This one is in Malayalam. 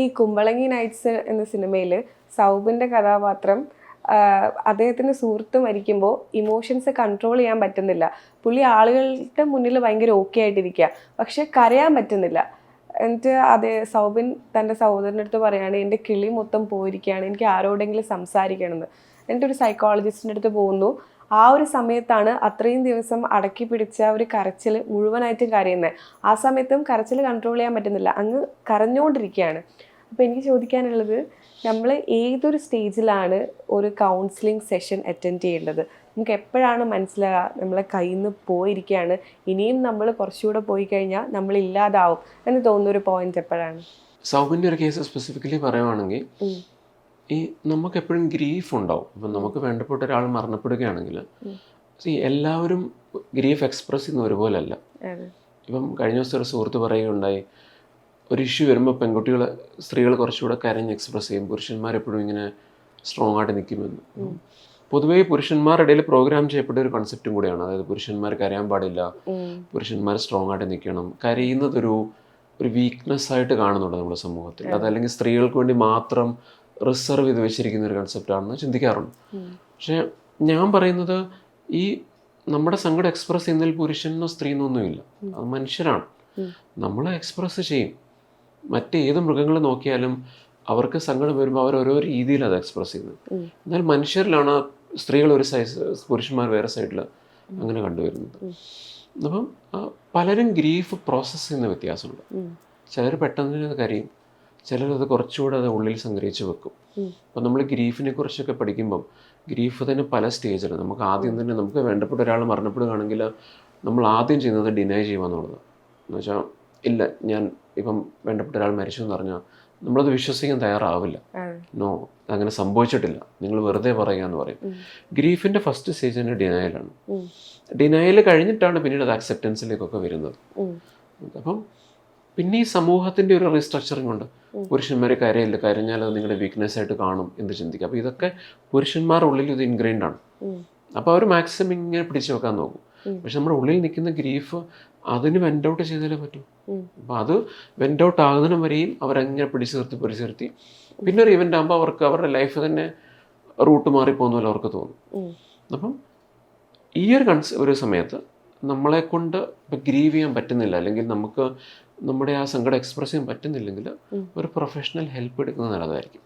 ഈ കുമ്പളങ്ങി നൈറ്റ്സ് എന്ന സിനിമയിൽ സൗബിന്റെ കഥാപാത്രം അദ്ദേഹത്തിന്റെ സുഹൃത്ത് മരിക്കുമ്പോൾ ഇമോഷൻസ് കൺട്രോൾ ചെയ്യാൻ പറ്റുന്നില്ല. പുള്ളി ആളുകളുടെ മുന്നിൽ ഭയങ്കര ഓക്കെ ആയിട്ടിരിക്കുക പക്ഷെ കരയാൻ പറ്റുന്നില്ല. എന്നിട്ട് അതേ സൗബിൻ തന്റെ സഹോദരന്റെ അടുത്ത് പറയുകയാണ് എന്റെ കിളി മൊത്തം പോയിരിക്കുകയാണ് എനിക്ക് ആരോടെങ്കിലും സംസാരിക്കണമെന്ന്. എന്നിട്ട് ഒരു സൈക്കോളജിസ്റ്റിന്റെ അടുത്ത് പോകുന്നു. ആ ഒരു സമയത്താണ് അത്രയും ദിവസം അടക്കി പിടിച്ച ഒരു കരച്ചിൽ മുഴുവനായിട്ടും കരയുന്നത് ആ സമയത്തും കരച്ചിൽ കൺട്രോൾ ചെയ്യാൻ പറ്റുന്നില്ല. അങ്ങ് കരഞ്ഞുകൊണ്ടിരിക്കുകയാണ് അപ്പോൾ എനിക്ക് ചോദിക്കാനുള്ളത് നമ്മൾ ഏതൊരു സ്റ്റേജിലാണ് ഒരു കൗൺസിലിംഗ് സെഷൻ അറ്റൻഡ് ചെയ്യേണ്ടത്? നമുക്ക് എപ്പോഴാണ് മനസ്സിലാകുക നമ്മളെ കയ്യിൽ നിന്ന് പോയിരിക്കുകയാണ്? ഇനിയും നമ്മൾ കുറച്ചുകൂടെ പോയി കഴിഞ്ഞാൽ നമ്മൾ ഇല്ലാതാവും എന്ന് തോന്നുന്ന ഒരു പോയിന്റ് എപ്പോഴാണ്? സൗബിന്റെ ഒരു കേസ് സ്പെസിഫിക്കലി പറയുവാണെങ്കിൽ ഈ നമുക്ക് എപ്പോഴും ഗ്രീഫ് ഉണ്ടാവും. ഇപ്പം നമുക്ക് വേണ്ടപ്പെട്ട ഒരാൾ മരണപ്പെടുകയാണെങ്കിൽ എല്ലാവരും ഗ്രീഫ് എക്സ്പ്രസ് ചെയ്യുന്ന ഒരുപോലല്ല ഇപ്പം കഴിഞ്ഞ ദിവസം ഒരു സുഹൃത്ത് പറയുകയുണ്ടായി ഒരു ഇഷ്യൂ വരുമ്പോൾ പെൺകുട്ടികൾ സ്ത്രീകൾ കുറച്ചുകൂടെ കരഞ്ഞ് എക്സ്പ്രസ് ചെയ്യും. പുരുഷന്മാർ എപ്പോഴും ഇങ്ങനെ സ്ട്രോങ് ആയിട്ട് നിൽക്കുമെന്ന് പൊതുവേ പുരുഷന്മാരുടെ ഇടയിൽ പ്രോഗ്രാം ചെയ്യപ്പെട്ട ഒരു കൺസെപ്റ്റും കൂടിയാണ്. അതായത് പുരുഷന്മാർ കരയാൻ പാടില്ല. പുരുഷന്മാർ സ്ട്രോങ് ആയിട്ട് നിൽക്കണം കരയുന്നതൊരു ഒരു വീക്ക്നെസ് ആയിട്ട് കാണുന്നുണ്ട് നമ്മുടെ സമൂഹത്തിൽ. അതല്ലെങ്കിൽ സ്ത്രീകൾക്ക് വേണ്ടി മാത്രം റിസർവ് ചെയ്ത് വെച്ചിരിക്കുന്ന ഒരു കൺസെപ്റ്റാണെന്ന് ചിന്തിക്കാറുണ്ട്. പക്ഷേ ഞാൻ പറയുന്നത് ഈ നമ്മുടെ സങ്കടം എക്സ്പ്രസ് ചെയ്യുന്നതിൽ പുരുഷനോ സ്ത്രീന്നോ ഒന്നുമില്ല. അത് മനുഷ്യരാണ്. നമ്മൾ എക്സ്പ്രസ് ചെയ്യും. മറ്റേത് മൃഗങ്ങൾ നോക്കിയാലും അവർക്ക് സങ്കടം വരുമ്പോൾ അവർ ഓരോ രീതിയിൽ അത് എക്സ്പ്രസ് ചെയ്യുന്നത്. എന്നാൽ മനുഷ്യരിലാണ് സ്ത്രീകൾ ഒരു സൈസ് പുരുഷന്മാർ വേറെ സൈഡിൽ അങ്ങനെ കണ്ടുവരുന്നത്. അപ്പം പലരും ഗ്രീഫ് പ്രോസസ്സ് ചെയ്യുന്ന വ്യത്യാസമുണ്ട്. ചിലർ പെട്ടെന്ന് അത് കരയും ചിലരത് കുറച്ചുകൂടെ അത് ഉള്ളിൽ സംഗ്രഹിച്ച് വെക്കും. അപ്പം നമ്മൾ ഗ്രീഫിനെ കുറിച്ചൊക്കെ പഠിക്കുമ്പം ഗ്രീഫ് തന്നെ പല സ്റ്റേജിലാണ് നമുക്ക് ആദ്യം തന്നെ നമുക്ക് വേണ്ടപ്പെട്ട ഒരാൾ മരണപ്പെടുകയാണെങ്കിൽ നമ്മൾ ആദ്യം ചെയ്യുന്നത് ഡിനൈ ചെയ്യുക എന്നുള്ളത് എന്ന് വെച്ചാൽ ഇല്ല ഞാൻ ഇപ്പം വേണ്ടപ്പെട്ട ഒരാൾ മരിച്ചു എന്ന് പറഞ്ഞാൽ നമ്മളത് വിശ്വസിക്കാൻ തയ്യാറാവില്ല. നോ അങ്ങനെ സംഭവിച്ചിട്ടില്ല. നിങ്ങൾ വെറുതെ പറയുക എന്ന് പറയും. ഗ്രീഫിന്റെ ഫസ്റ്റ് സ്റ്റേജ് തന്നെ ഡിനയലാണ്. ഡിനയൽ കഴിഞ്ഞിട്ടാണ് പിന്നീട് അത് അക്സെപ്റ്റൻസിലേക്കൊക്കെ വരുന്നത്. അപ്പം പിന്നെ ഈ സമൂഹത്തിന്റെ ഒരു റീസ്ട്രക്ചറിങ് ഉണ്ട്. പുരുഷന്മാർ കരയില്ല കരഞ്ഞാൽ അത് നിങ്ങളുടെ വീക്ക്നെസ് ആയിട്ട് കാണും എന്ന് ചിന്തിക്കുക. അപ്പോൾ ഇതൊക്കെ പുരുഷന്മാരുടെ ഉള്ളിൽ ഇത് ഇൻഗ്രെയിൻഡ് ആണ്. അപ്പോൾ അവർ മാക്സിമം ഇങ്ങനെ പിടിച്ചു വെക്കാൻ നോക്കും. പക്ഷെ നമ്മുടെ ഉള്ളിൽ നിൽക്കുന്ന ഗ്രീഫ് അതിന് വെന്റ് ഔട്ട് ചെയ്താലേ പറ്റൂ. അപ്പം അത് വെന്റ് ഔട്ട് ആകുന്നതിനും വരെയും അവരങ്ങനെ പിടിച്ചു നിർത്തി പിടിച്ചു നിർത്തി. പിന്നെ ഒരു ഇവന്റ് ആകുമ്പോൾ അവർക്ക് അവരുടെ ലൈഫ് തന്നെ റൂട്ട് മാറിപ്പോകുന്ന പോലെ അവർക്ക് തോന്നും. അപ്പം ഈ ഒരു കൺസ് ഒരു സമയത്ത് നമ്മളെ കൊണ്ട് ഇപ്പം ഗ്രീവ് ചെയ്യാൻ പറ്റുന്നില്ല അല്ലെങ്കിൽ നമുക്ക് നമ്മുടെ ആ സങ്കടം എക്സ്പ്രസ് ചെയ്യാൻ പറ്റുന്നില്ലെങ്കിൽ ഒരു പ്രൊഫഷണൽ ഹെൽപ്പ് എടുക്കുന്നത് നല്ലതായിരിക്കും.